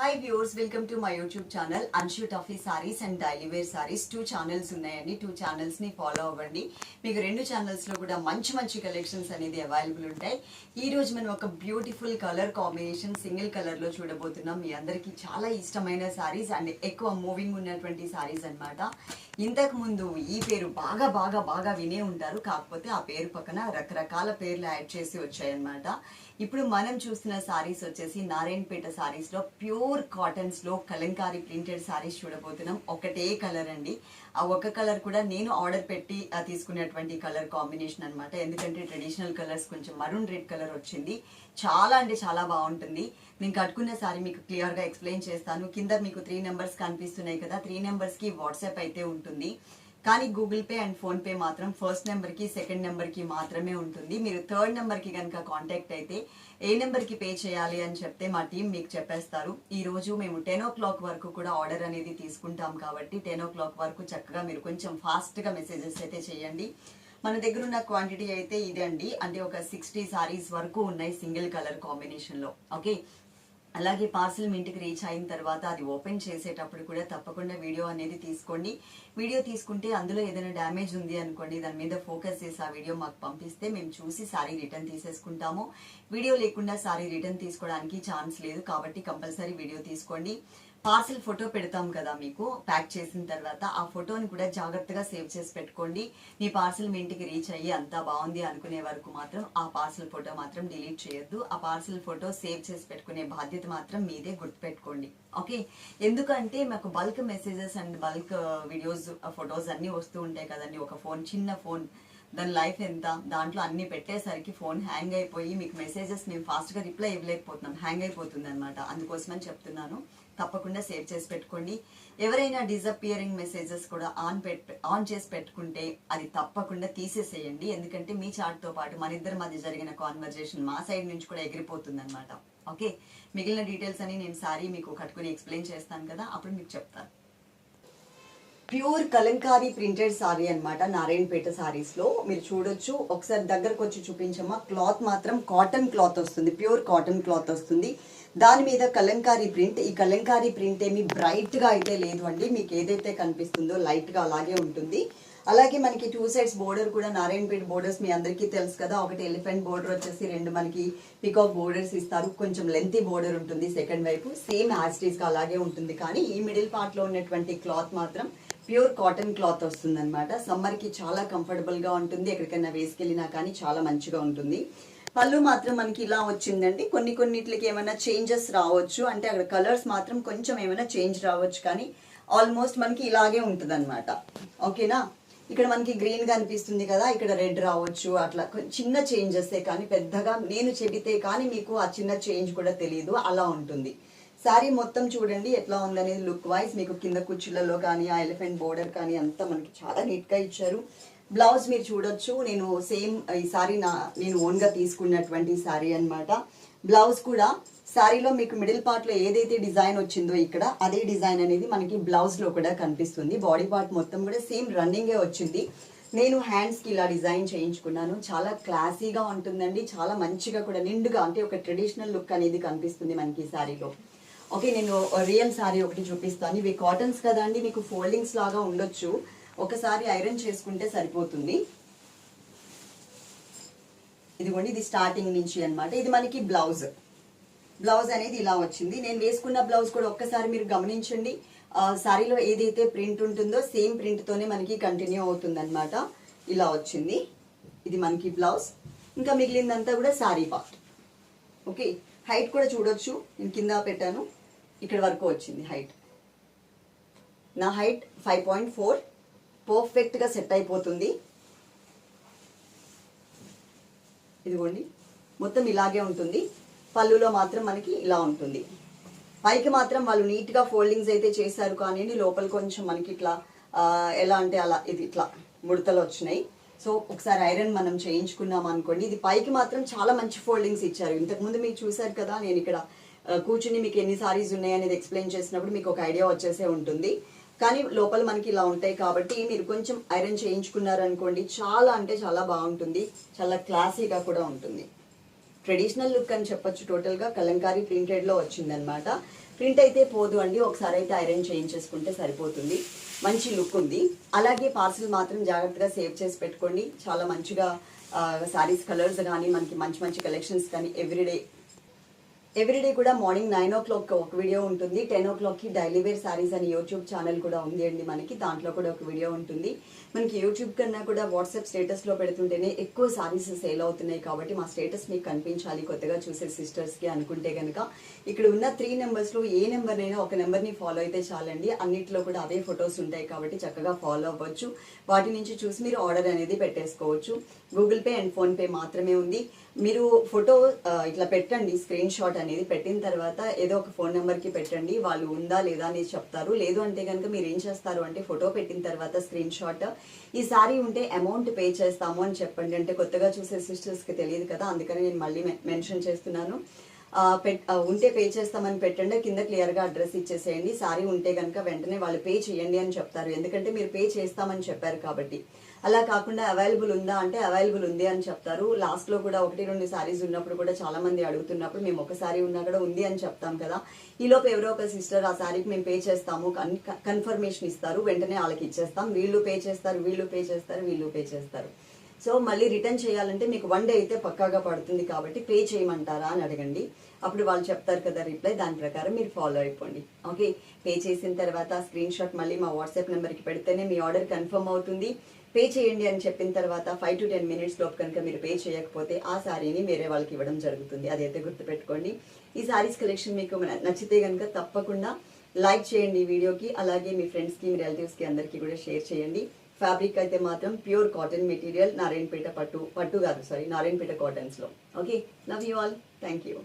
Hi viewers welcome to my YouTube channel Anshu Tuffy sarees and daily wear sarees two channels ఉన్నాయండి. Two ఛానల్స్ని follow అవ్వండి. మీకు రెండు ఛానల్స్లో కూడా మంచి మంచి కలెక్షన్స్ అనేది అవైలబుల్ ఉంటాయి. ఈ రోజు మనం ఒక బ్యూటిఫుల్ కలర్ కాంబినేషన్ సింగిల్ కలర్లో చూడబోతున్నాం. మీ అందరికీ చాలా ఇష్టమైన సారీస్ అండ్ ఎక్కువ మూవింగ్ ఉన్నటువంటి సారీస్ అన్నమాట. ఇంతకుముందు ఈ పేరు బాగా బాగా బాగా వినే ఉంటారు. కాకపోతే ఆ పేరు పక్కన రకరకాల పేర్లు యాడ్ చేసి వచ్చాయన్నమాట. ఇప్పుడు మనం చూస్తున్న సారీస్ వచ్చేసి నారాయణపేట సారీస్లో ప్యూర్ ప్యూర్ కాటన్స్లో కలంకారీ ప్రింటెడ్ సారీస్ చూడబోతున్నాం. ఒకటే కలర్ అండి. ఆ ఒక కలర్ కూడా నేను ఆర్డర్ పెట్టి ఆ తీసుకునేటువంటి కలర్ కాంబినేషన్ అనమాట ఎందుకంటే ట్రెడిషనల్ కలర్స్ కొంచెం మరూన్ రెడ్ కలర్ వచ్చింది. చాలా అంటే చాలా బాగుంటుంది. నేను కట్టుకున్న సారీ మీకు క్లియర్గా ఎక్స్ప్లెయిన్ చేస్తాను. కింద మీకు త్రీ నెంబర్స్ కనిపిస్తున్నాయి కదా. త్రీ నెంబర్స్కి వాట్సాప్ అయితే ఉంటుంది. కానీ Google Pay and PhonePe మాత్రం ఫస్ట్ నెంబర్కి సెకండ్ నెంబర్కి మాత్రమే ఉంటుంది. మీరు థర్డ్ నెంబర్కి కనుక కాంటాక్ట్ అయితే ఏ నెంబర్కి పే చేయాలి అని చెప్తే మా టీం మీకు చెప్పేస్తారు. ఈరోజు మేము టెన్ ఓ క్లాక్ వరకు కూడా ఆర్డర్ అనేది తీసుకుంటాం కాబట్టి టెన్ ఓ క్లాక్ వరకు చక్కగా మీరు కొంచెం ఫాస్ట్గా మెసేజెస్ అయితే చేయండి. మన దగ్గర ఉన్న క్వాంటిటీ అయితే ఇదండి. అంటే ఒక సిక్స్టీ సారీస్ వరకు ఉన్నాయి సింగిల్ కలర్ కాంబినేషన్లో ఓకే? అలాగే పార్సిల్ మీ ఇంటికి రీచ్ అయిన తర్వాత అది ఓపెన్ చేసేటప్పుడు కూడా తప్పకుండా వీడియో అనేది తీసుకోండి. వీడియో తీసుకుంటే అందులో ఏదైనా డ్యామేజ్ ఉంది అనుకోండి దాని మీద ఫోకస్ చేసి ఆ వీడియో మాకు పంపిస్తే మేము చూసి సారీ రిటర్న్ తీసేసుకుంటాము. వీడియో లేకుండా సారీ రిటర్న్ తీసుకోవడానికి ఛాన్స్ లేదు కాబట్టి కంపల్సరీ వీడియో తీసుకోండి. పార్సిల్ ఫోటో పెడతాం కదా మీకు ప్యాక్ చేసిన తర్వాత ఆ ఫోటోని కూడా జాగ్రత్తగా సేవ్ చేసి పెట్టుకోండి. మీ పార్సిల్ మీ ఇంటికి రీచ్ అయ్యి అంతా బాగుంది అనుకునే వరకు మాత్రం ఆ పార్సిల్ ఫోటో మాత్రం డిలీట్ చేయొద్దు. ఆ పార్సిల్ ఫోటో సేవ్ చేసి పెట్టుకునే బాధ్యత మాత్రం మీదే గుర్తుపెట్టుకోండి. ఓకే? ఎందుకంటే మాకు bulk messages and bulk videos photos అన్నీ వస్తూ ఉంటాయి కదండి. ఒక ఫోన్ చిన్న ఫోన్ దాని లైఫ్ ఎంత? దాంట్లో అన్ని పెట్టేసరికి ఫోన్ హ్యాంగ్ అయిపోయి మీకు మెసేజెస్ మేము ఫాస్ట్గా రిప్లై ఇవ్వలేకపోతున్నాం. హ్యాంగ్ అయిపోతుంది అనమాట అందుకోసమని చెప్తున్నాను. తప్పకుండా సేవ్ చేసి పెట్టుకోండి. ఎవరైనా డిజపియరింగ్ మెసేజెస్ కూడా ఆన్ పెట్ ఆన్ చేసి పెట్టుకుంటే అది తప్పకుండా తీసేసేయండి. ఎందుకంటే మీ చాట్తో పాటు మన ఇద్దరి మధ్య జరిగిన కాన్వర్జేషన్ మా సైడ్ నుంచి కూడా ఎగిరిపోతుంది అనమాట ఓకే మిగిలిన డీటెయిల్స్ అని నేను సారీ మీకు కట్టుకుని ఎక్స్ప్లెయిన్ చేస్తాను కదా? అప్పుడు మీకు చెప్తాను. ప్యూర్ కలంకారీ ప్రింటెడ్ సారీ అనమాట నారాయణపేట సారీస్లో. మీరు చూడొచ్చు. ఒకసారి దగ్గరకు వచ్చి చూపించమ్మా. క్లాత్ మాత్రం కాటన్ క్లాత్ వస్తుంది. ప్యూర్ కాటన్ క్లాత్ వస్తుంది. దాని మీద కలంకారీ ప్రింట్. ఈ కలంకారీ ప్రింట్ ఏమి బ్రైట్గా అయితే లేదు అండి. మీకు ఏదైతే కనిపిస్తుందో లైట్గా అలాగే ఉంటుంది. అలాగే మనకి టూ సైడ్స్ బోర్డర్ కూడా నారాయణపేట బోర్డర్స్ మీ అందరికీ తెలుసు కదా. ఒకటి ఎలిఫెంట్ బోర్డర్ వచ్చేసి రెండు మనకి పికాక్ బోర్డర్స్ ఇస్తారు. కొంచెం లెంతీ బోర్డర్ ఉంటుంది సెకండ్ వైపు. సేమ్ యాస్టీస్గా అలాగే ఉంటుంది. కానీ ఈ మిడిల్ పార్ట్లో ఉన్నటువంటి క్లాత్ మాత్రం ప్యూర్ కాటన్ క్లాత్ వస్తుంది అనమాట చాలా కంఫర్టబుల్గా ఉంటుంది. ఎక్కడికైనా వేసుకెళ్ళినా కానీ చాలా మంచిగా ఉంటుంది. పళ్ళు మాత్రం మనకి ఇలా వచ్చిందండి. కొన్ని కొన్నిట్లకి ఏమైనా చేంజెస్ రావచ్చు. అంటే అక్కడ కలర్స్ మాత్రం కొంచెం ఏమైనా చేంజ్ రావచ్చు కానీ ఆల్మోస్ట్ మనకి ఇలాగే ఉంటుంది అనమాట ఓకేనా ఇక్కడ మనకి గ్రీన్ కనిపిస్తుంది అనిపిస్తుంది కదా. ఇక్కడ రెడ్ రావచ్చు. అట్లా చిన్న చేంజెస్ కానీ పెద్దగా నేను చెబితే కానీ మీకు ఆ చిన్న చేంజ్ కూడా తెలియదు అలా ఉంటుంది. శారీ మొత్తం చూడండి ఎట్లా ఉందనేది లుక్ వైజ్ మీకు కింద కుర్చీలలో కానీ ఆ ఎలిఫెంట్ బోర్డర్ కానీ అంతా మనకి చాలా నీట్గా ఇచ్చారు. బ్లౌజ్ మీరు చూడొచ్చు. నేను సేమ్ ఈ సారీ నా నేను ఓన్గా తీసుకున్నటువంటి సారీ అన్నమాట. బ్లౌజ్ కూడా శారీలో మీకు మిడిల్ పార్ట్లో ఏదైతే డిజైన్ వచ్చిందో ఇక్కడ అదే డిజైన్ అనేది మనకి బ్లౌజ్లో కూడా కనిపిస్తుంది. బాడీ పార్ట్ మొత్తం కూడా సేమ్ రన్నింగే వచ్చింది. నేను హ్యాండ్స్కి ఇలా డిజైన్ చేయించుకున్నాను. చాలా క్లాసీగా ఉంటుందండి. చాలా మంచిగా కూడా నిండుగా అంటే ఒక ట్రెడిషనల్ లుక్ అనేది కనిపిస్తుంది మనకి ఈ శారీలో ఓకే నేను రియల్ శారీ ఒకటి చూపిస్తాను. ఇవి కాటన్స్ కదండి మీకు ఫోల్డింగ్స్ లాగా ఉండొచ్చు. ఒకసారి ఐరన్ చేసుకుంటే సరిపోతుంది. ఇదిగోండి ఇది స్టార్టింగ్ నుంచి అనమాట ఇది మనకి బ్లౌజ్. బ్లౌజ్ అనేది ఇలా వచ్చింది. నేను వేసుకున్న బ్లౌజ్ కూడా ఒక్కసారి మీరు గమనించండి. శారీలో ఏదైతే ప్రింట్ ఉంటుందో సేమ్ ప్రింట్తోనే మనకి కంటిన్యూ అవుతుంది ఇలా వచ్చింది. ఇది మనకి బ్లౌజ్. ఇంకా మిగిలిందంతా కూడా శారీ పార్ట్. ఓకే హైట్ కూడా చూడొచ్చు. నేను కింద పెట్టాను. ఇక్కడ వరకు వచ్చింది హైట్ నా హైట్ ఫైవ్ పాయింట్ ఫోర్ పర్ఫెక్ట్గా సెట్ అయిపోతుంది. ఇదిగోండి మొత్తం ఇలాగే ఉంటుంది. పళ్ళులో మాత్రం మనకి ఇలా ఉంటుంది. పైకి మాత్రం వాళ్ళు నీట్గా ఫోల్డింగ్స్ అయితే చేశారు కానీ లోపల కొంచెం మనకి ఇట్లా ఎలా అంటే అలా ఇది ఇట్లా ముడతలు వచ్చినాయి. సో ఒకసారి ఐరన్ మనం చేయించుకున్నాం అనుకోండి. ఇది పైకి మాత్రం చాలా మంచి ఫోల్డింగ్స్ ఇచ్చారు. ఇంతకుముందు మీరు చూశారు కదా నేను ఇక్కడ కూర్చుని మీకు ఎన్ని సారీస్ ఉన్నాయి అనేది ఎక్స్ప్లెయిన్ చేసినప్పుడు మీకు ఒక ఐడియా వచ్చేసే ఉంటుంది. కానీ లోపల మనకి ఇలా ఉంటాయి కాబట్టి మీరు కొంచెం ఐరన్ చేయించుకున్నారు అనుకోండి చాలా అంటే చాలా బాగుంటుంది. చాలా క్లాసీగా కూడా ఉంటుంది. ట్రెడిషనల్ లుక్ అని చెప్పొచ్చు టోటల్గా కలంకారీ ప్రింటెడ్లో వచ్చిందనమాట ప్రింట్ అయితే పోదు అండి. ఒకసారి అయితే ఐరన్ చేయించేసుకుంటే సరిపోతుంది. మంచి లుక్ ఉంది. అలాగే పార్సిల్ మాత్రం జాగ్రత్తగా సేవ్ చేసి పెట్టుకోండి. చాలా మంచిగా శారీస్ కలర్స్ కానీ మనకి మంచి మంచి కలెక్షన్స్ కానీ ఎవ్రీడే ఎవ్రీడే కూడా మార్నింగ్ నైన్ ఓ క్లాక్ ఒక వీడియో ఉంటుంది. టెన్ ఓ క్లాక్కి డైలీ వేర్ సారీస్ అని యూట్యూబ్ ఛానల్ కూడా ఉంది అండి మనకి. దాంట్లో కూడా ఒక వీడియో ఉంటుంది. మనకి యూట్యూబ్ కన్నా కూడా వాట్సాప్ స్టేటస్లో పెడుతుంటేనే ఎక్కువ శారీస్ సేల్ అవుతున్నాయి కాబట్టి మా స్టేటస్ మీకు కనిపించాలి కొత్తగా చూసే సిస్టర్స్కి అనుకుంటే కనుక ఇక్కడ ఉన్న త్రీ నెంబర్స్లో ఏ నెంబర్నైనా ఒక నెంబర్ని ఫాలో అయితే చాలండి. అన్నిట్లో కూడా అవే ఫొటోస్ ఉంటాయి కాబట్టి చక్కగా ఫాలో అవ్వచ్చు. వాటి నుంచి చూసి మీరు ఆర్డర్ అనేది పెట్టేసుకోవచ్చు. Google Pay and PhonePe మాత్రమే ఉంది. మీరు ఫోటో ఇట్లా పెట్టండి స్క్రీన్ షాట్ అనేది పెట్టిన తర్వాత ఏదో ఒక ఫోన్ నెంబర్కి పెట్టండి వాళ్ళు ఉందా లేదా అనేది చెప్తారు. లేదు అంటే కనుక మీరు ఏం చేస్తారు అంటే ఫోటో పెట్టిన తర్వాత స్క్రీన్ షాట్ ఈ సారీ ఉంటే అమౌంట్ పే చేస్తాము అని చెప్పండి. అంటే కొత్తగా చూసే సిస్టర్స్కి తెలియదు కదా అందుకని నేను మళ్ళీ మెన్షన్ చేస్తున్నాను. ఉంటే పే చేస్తామని పెట్టండి కింద క్లియర్గా అడ్రస్ ఇచ్చేసేయండి. సారీ ఉంటే కనుక వెంటనే వాళ్ళు పే చేయండి అని చెప్తారు. ఎందుకంటే మీరు పే చేస్తామని చెప్పారు కాబట్టి. అలా కాకుండా అవైలబుల్ ఉందా అంటే అవైలబుల్ ఉంది అని చెప్తారు. లాస్ట్లో కూడా ఒకటి రెండు సారీస్ ఉన్నప్పుడు కూడా చాలా మంది అడుగుతున్నప్పుడు మేము ఒక సారీ ఉన్నా కూడా ఉంది అని చెప్తాం కదా. ఈలోపు ఎవరో ఒక సిస్టర్ ఆ సారీకి మేము పే చేస్తాము. కన్ఫర్మేషన్ ఇస్తారు. వెంటనే వాళ్ళకి ఇచ్చేస్తాం. వీళ్ళు పే చేస్తారు వీళ్ళు పే చేస్తారు వీళ్ళు పే చేస్తారు. సో మళ్ళీ రిటర్న్ చేయాలంటే మీకు వన్ డే అయితే పక్కాగా పడుతుంది కాబట్టి పే చేయమంటారా అని అడగండి. అప్పుడు వాళ్ళు చెప్తారు కదా రిప్లై దాని ప్రకారం మీరు ఫాలో అయిపోండి. ఓకే? పే చేసిన తర్వాత స్క్రీన్ షాట్ మళ్ళీ మా వాట్సాప్ నెంబర్కి పెడితేనే మీ ఆర్డర్ కన్ఫర్మ్ అవుతుంది. పే చేయండి అని చెప్పిన తర్వాత ఫైవ్ టు టెన్ మినిట్స్ లోపు కనుక మీరు పే చేయకపోతే ఆ శారీని వేరే వాళ్ళకి ఇవ్వడం జరుగుతుంది. అదైతే గుర్తుపెట్టుకోండి. ఈ శారీస్ కలెక్షన్ మీకు నచ్చితే కనుక తప్పకుండా లైక్ చేయండి ఈ వీడియోకి. అలాగే మీ ఫ్రెండ్స్కి మీ రిలేటివ్స్కి అందరికీ కూడా షేర్ చేయండి. ఫ్యాబ్రిక్ అయితే మాత్రం ప్యూర్ కాటన్ మెటీరియల్ నారాయణపేట పట్టు పట్టు కాదు sari Narayanpet కాటన్స్లో okay love you all thank you